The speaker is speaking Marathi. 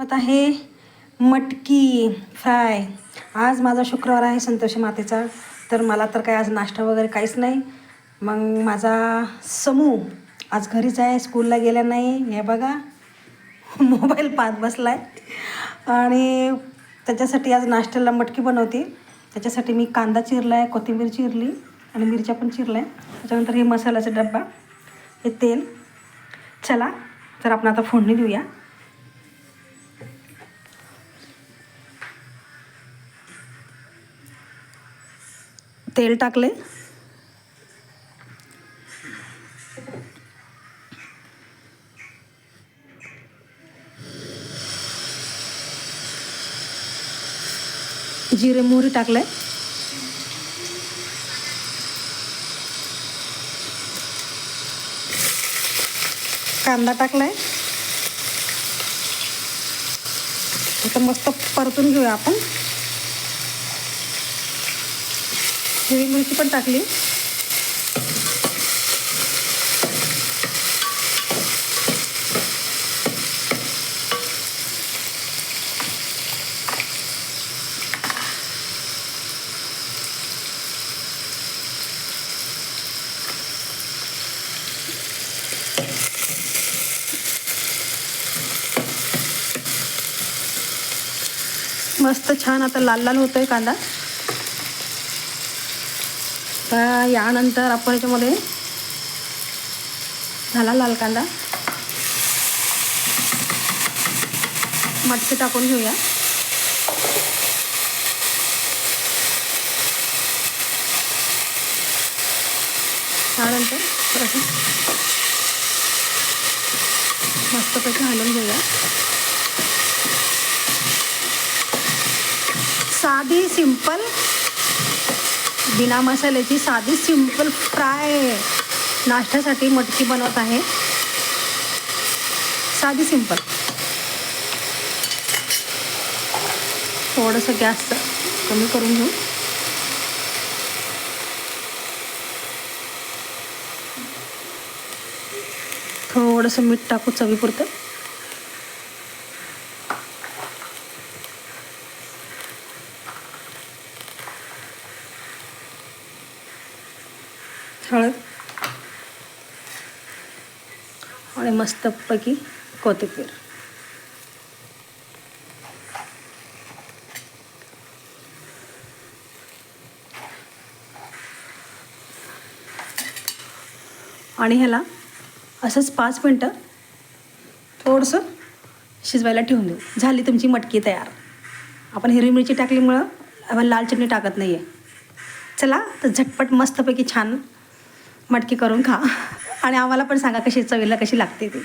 होत आहे मटकी फ्राय. आज माझा शुक्रवार आहे संतोषी मातेचा. तर मला तर काय आज नाश्ता वगैरे काहीच नाही. मग माझा समूह आज घरीच आहे स्कूलला गेला नाही. हे बघा मोबाईल पाहत बसला आहे आणि त्याच्यासाठी आज नाश्त्याला मटकी बनवते. त्याच्यासाठी मी कांदा चिरला आहे कोथिंबीर चिरली आणि मिरच्या पण चिरल्या. त्याच्यानंतर हे मसाल्याचा डब्बा हे तेल. चला तर आपण आता फोडणी देऊया. तेल टाकले. जिरे मोहरी टाकले. कांदा टाकलाय. आता मस्त परतून घेऊया आपण. हिरवी मिरची पण टाकली. मस्त छान आता लाल लाल होतोय कांदा. आता यानंतर आपण याच्यामध्ये झाला लाल कांदा. मटकी टाकून घेऊया. त्यानंतर मस्त मस्तपैकी हलवून घेऊया. साधी सिंपल बिना मसाल्याची साधी सिंपल फ्राय नाश्त्यासाठी मटकी बनवत आहे. साधी सिंपल थोडंसं गॅस कमी करून घेऊ. थोडंसं मीठ टाकू चवीपुरतं. हळद. आणि मस्तपैकी कोथिंबीर. आणि ह्याला असंच पाच मिनटं थोडंसं शिजवायला ठेवून देऊ. झाली तुमची मटकी तयार. आपण हिरवी मिरची टाकल्यामुळं आपण लाल चटणी टाकत नाही आहे चला तर झटपट मस्तपैकी छान मटकी करून खा. आणि आम्हाला पण सांगा कशी चवीला कशी लागते ती.